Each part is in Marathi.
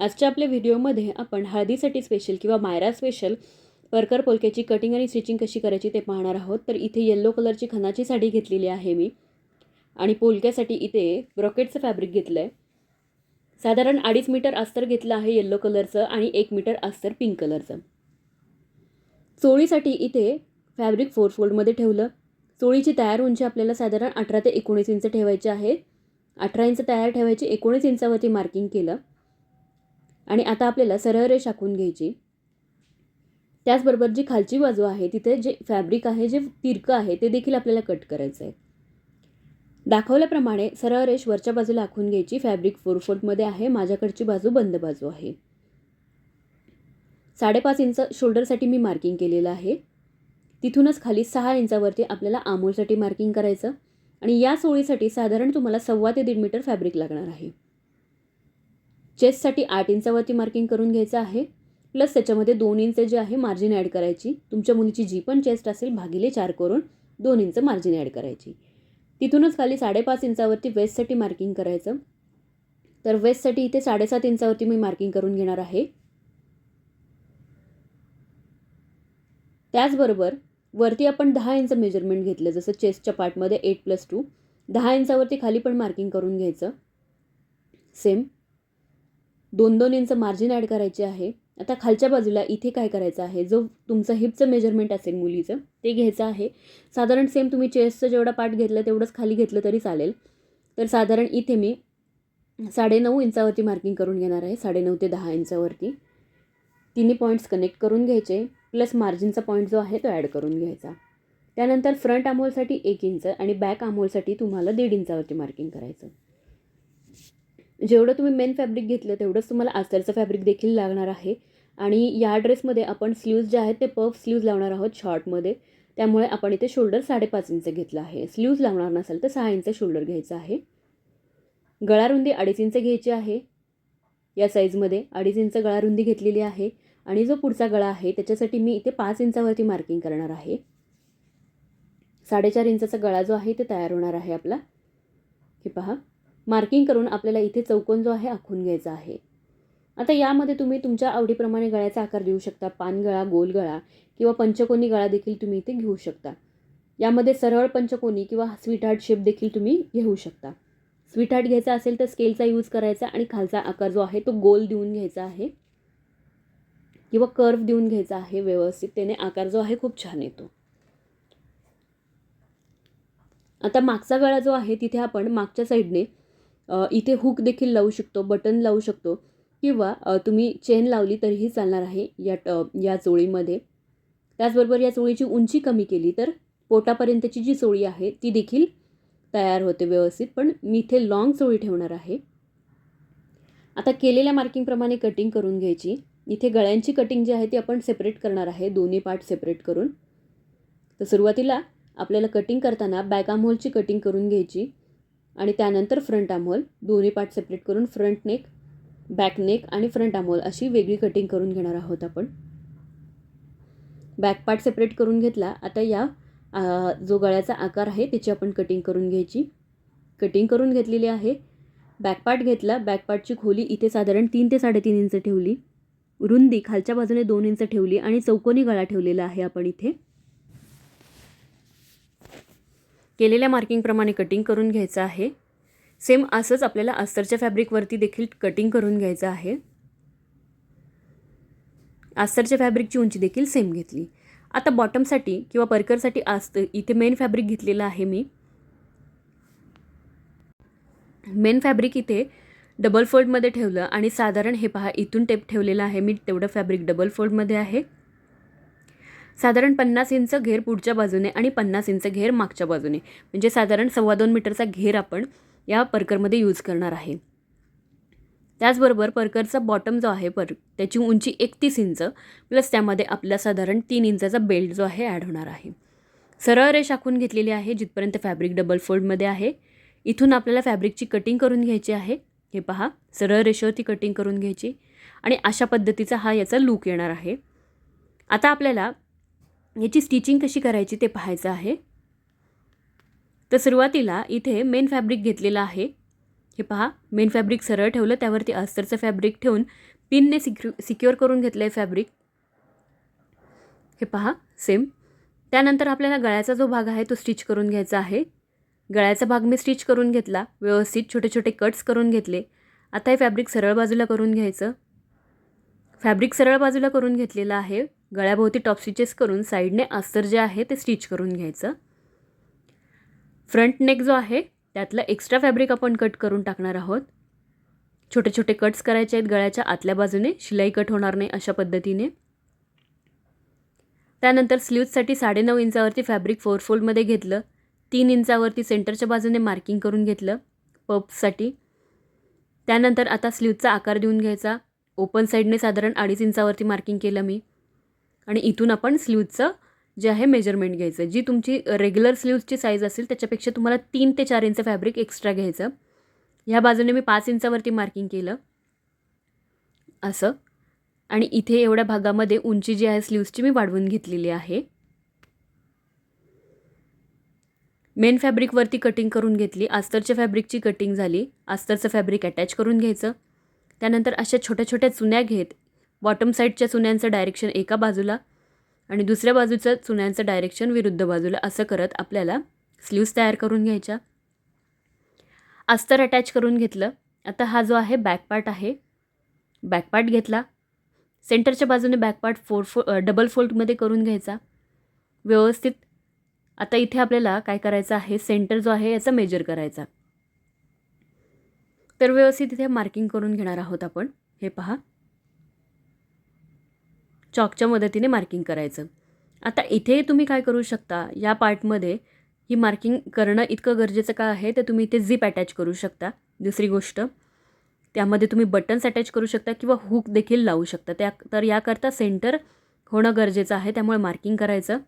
आजच्या आपल्या व्हिडिओमध्ये आपण हळदीसाठी स्पेशल किंवा मायरा स्पेशल परकर पोलक्याची कटिंग आणि स्टिचिंग कशी करायची ते पाहणार आहोत. तर इथे येल्लो कलरची खनाची साडी घेतलेली आहे मी. आणि पोलक्यासाठी इथे ब्रॉकेटचं फॅब्रिक घेतलं आहे साधारण अडीच मीटर अस्तर घेतलं आहे येल्लो कलरचं आणि एक मीटर अस्तर पिंक कलरचं चोळीसाठी इथे फॅब्रिक फोर फोल्डमध्ये ठेवलं. चोळीची तयार उंची आपल्याला साधारण अठरा ते एकोणीस इंच ठेवायची आहे. अठरा इंच तयार ठेवायची एकोणीस इंचावरती मार्किंग केलं. आणि आता आपल्याला सरळ रेष आखून घ्यायची. त्याचबरोबर जी खालची बाजू आहे तिथे जे फॅब्रिक आहे जे तिरकं आहे ते देखील आपल्याला कट करायचं आहे दाखवल्याप्रमाणे सरळ रेष वरच्या बाजूला आखून घ्यायची. फॅब्रिक फोर फोल्डमध्ये आहे माझ्याकडची बाजू बंद बाजू आहे. साडेपाच इंच शोल्डरसाठी मी मार्किंग केलेलं आहे. तिथूनच खाली सहा इंचावरती आपल्याला आमोलसाठी मार्किंग करायचं. आणि या सोळीसाठी साधारण तुम्हाला सव्वा ते दीड मीटर फॅब्रिक लागणार आहे. चेस्टसाठी आठ इंचावरती मार्किंग करून घ्यायचं आहे. प्लस त्याच्यामध्ये दोन इंच जे आहे मार्जिन ॲड करायची. तुमच्या मुलीची जी पण चेस्ट असेल भागिले चार करून दोन इंच मार्जिन ॲड करायची. तिथूनच खाली साडेपाच इंचावरती वेस्टसाठी मार्किंग करायचं. तर वेस्टसाठी इथे साडेसात इंचावरती मी मार्किंग करून घेणार आहे. त्याचबरोबर वरती आपण दहा इंच मेजरमेंट घेतलं जसं चेस्टच्या पार्टमध्ये एट प्लस टू दहा इंचावरती खाली पण मार्किंग करून घ्यायचं. सेम दोन दोन इंच मार्जिन ॲड करायचे आहे. आता खालच्या बाजूला इथे काय करायचं आहे? जो तुमचं हिपचं मेजरमेंट असेल मुलीचं ते घ्यायचं आहे. साधारण सेम तुम्ही चेस्टचं जेवढा पार्ट घेतलं तेवढंच खाली घेतलं तरी चालेल. तर साधारण इथे मी साडेनऊ इंचावरती मार्किंग करून घेणार आहे. साडेनऊ ते दहा इंचावरती. तिन्ही पॉईंट्स कनेक्ट करून घ्यायचे. प्लस मार्जिनचा पॉईंट जो आहे तो ॲड करून घ्यायचा. त्यानंतर फ्रंट आमोलसाठी एक इंच आणि बॅक आमोलसाठी तुम्हाला दीड इंचावरती मार्किंग करायचं. जेवढं तुम्ही मेन फॅब्रिक घेतलं तेवढंच तुम्हाला आस्तरचं फॅब्रिक देखील लागणार आहे. आणि या ड्रेसमध्ये आपण स्लीव्ज जे आहेत ते पफ स्लीव्ज लावणार आहोत शॉर्टमध्ये त्यामुळे आपण इथे शोल्डर साडेपाच इंच घेतलं आहे. स्लीव्ज लावणार नसेल तर सहा इंच शोल्डर घ्यायचं आहे. गळारुंदी अडीच इंच घ्यायची आहे. या साईजमध्ये अडीच इंच गळारुंदी घेतलेली आहे. आणि जो पुढचा गळा आहे त्याच्यासाठी मी इथे पाच इंचावरती मार्किंग करणार आहे. साडेचार इंचाचा गळा जो आहे ते तयार होणार आहे आपला. हे पहा. मार्किंग करून आपल्याला इथे चौकोन जो आहे आखून घ्यायचा आहे. आता यामध्ये तुम्ही तुमच्या आवडीप्रमाणे गळ्याचा आकार देऊ शकता. पानगळा गोल गळा किंवा पंचकोनी गळा देखील तुम्ही इथे घेऊ शकता. यामध्ये सरळ पंचकोनी किंवा स्वीटहार्ट शेप देखील तुम्ही घेऊ शकता. स्वीटहार्ट घ्यायचा असेल तर स्केलचा यूज करायचा आणि खालचा आकार जो आहे तो गोल देऊन घ्यायचा आहे. किंवा कर्व देऊन घ्यायचा आहे व्यवस्थित त्याने आकार जो आहे खूप छान येतो. आता मागचा गळा जो आहे तिथे आपण मागच्या साईडने इथे हुक देखील लावू शकतो बटन लावू शकतो. किंवा तुम्ही चेन लावली तरीही चालणार आहे या ट या चोळीमध्ये. त्याचबरोबर या चोळीची उंची कमी केली तर पोटापर्यंतची जी चोळी आहे ती देखील तयार होते व्यवस्थित. पण मी इथे लॉंग चोळी ठेवणार आहे. आता केलेल्या मार्किंगप्रमाणे कटिंग करून घ्यायची. इथे गळ्यांची कटिंग जी आहे ती आपण सेपरेट करणार आहे दोन्ही पार्ट सेपरेट करून. तर सुरुवातीला आपल्याला कटिंग करताना बॅक आमहोलची कटिंग करून घ्यायची. आणि त्यानंतर फ्रंट आमोल दोन्ही पार्ट सेपरेट करून फ्रंट नेक बॅक नेक आणि फ्रंट आमोल अशी वेगळी कटिंग करून घेणार आहोत आपण. बॅक पार्ट सेपरेट करून घेतला. आता या जो गळ्याचा आकार आहे त्याची आपण कटिंग करून घ्यायची. कटिंग करून घेतलेली आहे. बॅकपार्ट घेतला. बॅकपार्टची खोली इथे साधारण तीन ते साडेतीन इंच ठेवली. रुंदी खालच्या बाजूने दोन इंच ठेवली आणि चौकोनी गळा ठेवलेला आहे आपण इथे. केलेल्या मार्किंगप्रमाणे कटिंग करून घ्यायचं आहे. सेम असंच आपल्याला अस्तरच्या फॅब्रिकवरती देखील कटिंग करून घ्यायचं आहे. अस्तरच्या फॅब्रिकची उंची देखील सेम घेतली. आता बॉटमसाठी किंवा परकरसाठी आस्त इथे मेन फॅब्रिक घेतलेलं आहे मी. मेन फॅब्रिक इथे डबल फोल्डमध्ये ठेवलं आणि साधारण हे पहा इथून टेप ठेवलेलं आहे मी तेवढं फॅब्रिक डबल फोल्डमध्ये आहे. साधारण पन्नास इंच घेर पुढच्या बाजूने आणि पन्नास इंच घेर मागच्या बाजूने. म्हणजे साधारण सव्वा दोन मीटरचा घेर आपण या परकरमध्ये यूज करणार आहे. त्याचबरोबर परकरचा बॉटम जो आहे पर त्याची उंची एकतीस इंच प्लस त्यामध्ये आपला साधारण तीन इंचाचा बेल्ट जो आहे ॲड होणार आहे. सरळ रेष आखून घेतलेली आहे जिथपर्यंत फॅब्रिक डबल फोल्डमध्ये आहे. इथून आपल्याला फॅब्रिकची कटिंग करून घ्यायची आहे. हे पहा सरळ रेषेवरती कटिंग करून घ्यायची. आणि अशा पद्धतीचा हा याचा लूक येणार आहे. आता आपल्याला याची स्टिचिंग कशी करायची ते पाहायचं आहे. तर सुरुवातीला इथे मेन फॅब्रिक घेतलेलं आहे. हे पहा मेन फॅब्रिक सरळ ठेवलं त्यावरती अस्तरचं फॅब्रिक ठेवून पिनने सिक्यु सिक्युअर करून घेतलं आहे फॅब्रिक हे पहा सेम त्यानंतर आपल्याला गळ्याचा जो भाग आहे तो स्टिच करून घ्यायचा आहे. गळ्याचा भाग मी स्टिच करून घेतला व्यवस्थित छोटे छोटे कट्स करून घेतले. आता हे फॅब्रिक सरळ बाजूला करून घ्यायचं. फॅब्रिक सरळ बाजूला करून घेतलेलं आहे. गळ्याभोवती टॉप स्टिचेस करून साईडने अस्तर जे आहे ते स्टिच करून घ्यायचं. फ्रंट नेक जो आहे त्यातलं एक्स्ट्रा फॅब्रिक आपण कट करून टाकणार आहोत. छोटे छोटे कट्स करायचे आहेत गळ्याच्या आतल्या बाजूने शिलाई कट होणार नाही अशा पद्धतीने. त्यानंतर स्लीव्जसाठी साडेनऊ इंचावरती फॅब्रिक फोर फोल्डमध्ये घेतलं. तीन इंचावरती सेंटरच्या बाजूने मार्किंग करून घेतलं पपसाठी त्यानंतर आता स्लीवचा आकार देऊन घ्यायचा. ओपन साईडने साधारण अडीच इंचावरती मार्किंग केलं मी. आणि इथून आपण स्लीवचं जे आहे मेजरमेंट घ्यायचं. जी तुमची रेग्युलर स्लीव्सची साईज असेल त्याच्यापेक्षा तुम्हाला तीन ते चार इंच फॅब्रिक एक्स्ट्रा घ्यायचं. ह्या बाजूने मी पाच इंचावरती मार्किंग केलं. असं. आणि इथे एवढ्या भागामध्ये उंची जी आहे स्लीव्सची मी वाढवून घेतलेली आहे. मेन फॅब्रिकवरती कटिंग करून घेतली. आस्तरच्या फॅब्रिकची कटिंग झाली. आस्तरचं फॅब्रिक अटॅच करून घ्यायचं. त्यानंतर अशा छोट्या छोट्या चुन्या घेत बॉटम साईडच्या चुन्यांचं डायरेक्शन एका बाजूला आणि दुसऱ्या बाजूचं चुन्यांचं डायरेक्शन विरुद्ध बाजूला असं करत आपल्याला स्लीव्स तयार करून घ्यायच्या. अस्तर अटॅच करून घेतलं. आता हा जो आहे बॅक पार्ट आहे. बॅक पार्ट घेतला. सेंटरच्या बाजूने बॅक पार्ट फोर फो डबल फोल्डमध्ये करून घ्यायचा. व्यवस्थित. आता इथे आपल्याला काय करायचं आहे सेंटर जो आहे याचा मेजर करायचा. तर व्यवस्थित इथे मार्किंग करून घेणार आहोत आपण. हे पहा. चॉकच्या मदतीने मार्किंग करायचं. आता इथे तुम्ही काय करू शकता? या पार्टमध्ये ही मार्किंग करणं इतकं गरजेचं का आहे? तर तुम्ही इथे झिप अटॅच करू शकता. दुसरी गोष्ट त्यामध्ये तुम्ही बटन्स अटॅच करू शकता किंवा हुक देखील लावू शकता. त्या तर याकरता सेंटर होणं गरजेचं आहे त्यामुळे मार्किंग करायचं.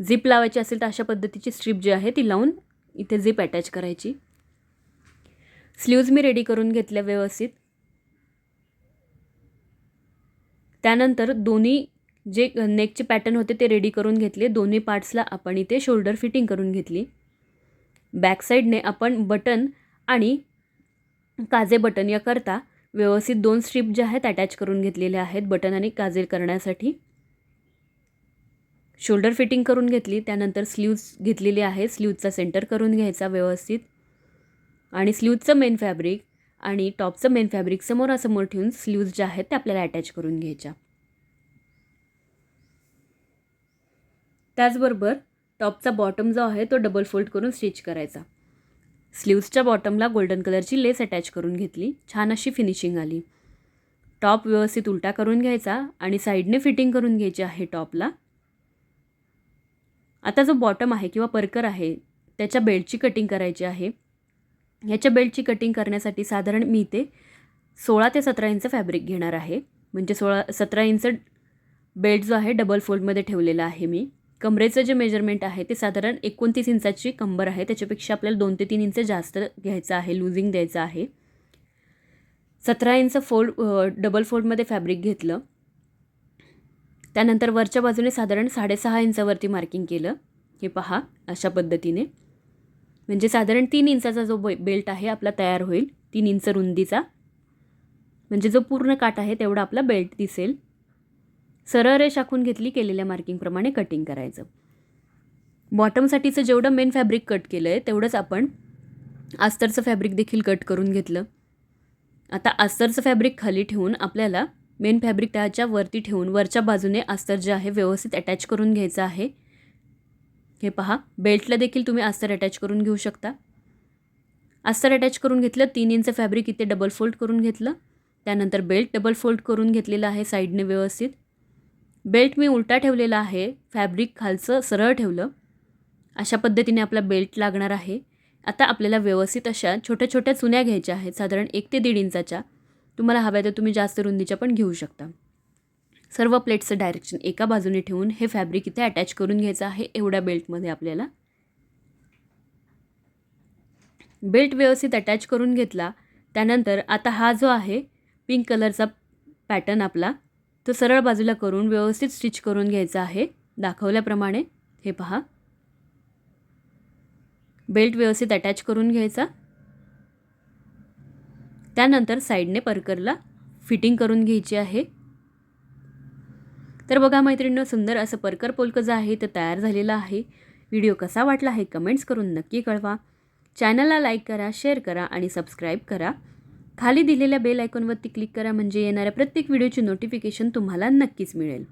झिप लावायची असेल तर अशा पद्धतीची स्ट्रीप जी आहे ती लावून इथे झिप अटॅच करायची. स्लीव्ज मी रेडी करून घेतल्या व्यवस्थित. त्यानंतर दोन्ही जे नेकचे पॅटर्न होते ते रेडी करून घेतले. दोन्ही पार्ट्सला आपण इथे शोल्डर फिटिंग करून घेतली. बॅकसाईडने आपण बटन आणि काजे बटन याकरता व्यवस्थित दोन स्ट्रीप ज्या आहेत अटॅच करून घेतलेल्या आहेत बटन आणि काजे करण्यासाठी. शोल्डर फिटिंग करून घेतली. त्यानंतर स्लीव्ज घेतलेली आहे स्लीवचा सेंटर करून घ्यायचा व्यवस्थित. आणि स्लीवचं मेन फॅब्रिक आणि टॉपचं मेन फॅब्रिक समोरासमोर ठेवून स्लीव्ज ज्या आहेत त्या आपल्याला अटॅच करून घ्यायच्या. त्याचबरोबर टॉपचा बॉटम जो आहे तो डबल फोल्ड करून स्टिच करायचा. स्लीव्सच्या बॉटमला गोल्डन कलरची लेस अटॅच करून घेतली. छान अशी फिनिशिंग आली. टॉप व्यवस्थित उलटा करून घ्यायचा आणि साईडने फिटिंग करून घ्यायची आहे टॉपला. आता जो बॉटम आहे किंवा परकर आहे त्याच्या बेल्टची कटिंग करायची आहे. ह्याच्या बेल्टची कटिंग करण्यासाठी साधारण मी इथे सोळा ते सतरा इंच फॅब्रिक घेणार आहे. म्हणजे सोळा सतरा इंच बेल्ट जो आहे डबल फोल्डमध्ये ठेवलेला आहे मी. कमरेचं जे मेजरमेंट आहे ते साधारण एकोणतीस इंचाची कंबर आहे. त्याच्यापेक्षा आपल्याला दोन ते तीन इंच जास्त घ्यायचं आहे लुझिंग द्यायचं आहे. सतरा इंच फोल्ड डबल फोल्डमध्ये फॅब्रिक घेतलं. त्यानंतर वरच्या बाजूने साधारण साडेसहा इंचावरती मार्किंग केलं. हे पहा अशा पद्धतीने. म्हणजे साधारण तीन इंचाचा जो बे बेल्ट आहे आपला तयार होईल तीन इंच रुंदीचा. म्हणजे जो पूर्ण काट आहे तेवढा आपला बेल्ट दिसेल. सरळ रेष आखून घेतली केलेल्या मार्किंगप्रमाणे कटिंग करायचं. बॉटमसाठीचं जेवढं मेन फॅब्रिक कट केलं आहे तेवढंच आपण आस्तरचं फॅब्रिक देखील कट करून घेतलं. आता आस्तरचं फॅब्रिक खाली ठेवून आपल्याला मेन फॅब्रिक त्याच्या वरती ठेवून वरच्या बाजूने अस्तर जे आहे व्यवस्थित अटॅच करून घ्यायचं आहे. हे पहा बेल्टला देखील तुम्ही अस्तर अटॅच करून घेऊ शकता. अस्तर अटॅच करून घेतलं तीन इंच फॅब्रिक इथे डबल फोल्ड करून घेतलं. त्यानंतर बेल्ट डबल फोल्ड करून घेतलेलं आहे साईडने व्यवस्थित. बेल्ट मी उलटा ठेवलेला आहे फॅब्रिक खालचं सरळ ठेवलं. अशा पद्धतीने आपला बेल्ट लागणार आहे. आता आपल्याला व्यवस्थित अशा छोट्या छोट्या चुन्या घ्यायच्या आहेत साधारण एक ते दीड इंचाच्या. तुम्हाला हव्या तर तुम्ही जास्त रुंदीच्या पण घेऊ शकता. सर्व प्लेट्सचं डायरेक्शन एका बाजूने ठेवून हे फॅब्रिक इथे अटॅच करून घ्यायचं आहे एवढ्या बेल्टमध्ये आपल्याला. बेल्ट व्यवस्थित अटॅच करून घेतला त्यानंतर आता हा जो आहे पिंक कलरचा पॅटर्न आपला तो सरळ बाजूला करून व्यवस्थित स्टिच करून घ्यायचा आहे दाखवल्याप्रमाणे हे पहा. बेल्ट व्यवस्थित अटॅच करून घ्यायचा. त्यानंतर साईडने परकरला फिटिंग करून घ्यायची आहे. तर बघा मैत्रिणीनं सुंदर असं परकर पोलकं जे आहे ते तयार झालेलं आहे. व्हिडिओ कसा वाटला हे कमेंट्स करून नक्की कळवा. चॅनलला लाईक करा शेअर करा आणि सबस्क्राईब करा. खाली दिलेल्या बेल आयकॉनवरती क्लिक करा म्हणजे येणाऱ्या प्रत्येक व्हिडिओची नोटिफिकेशन तुम्हाला नक्कीच मिळेल.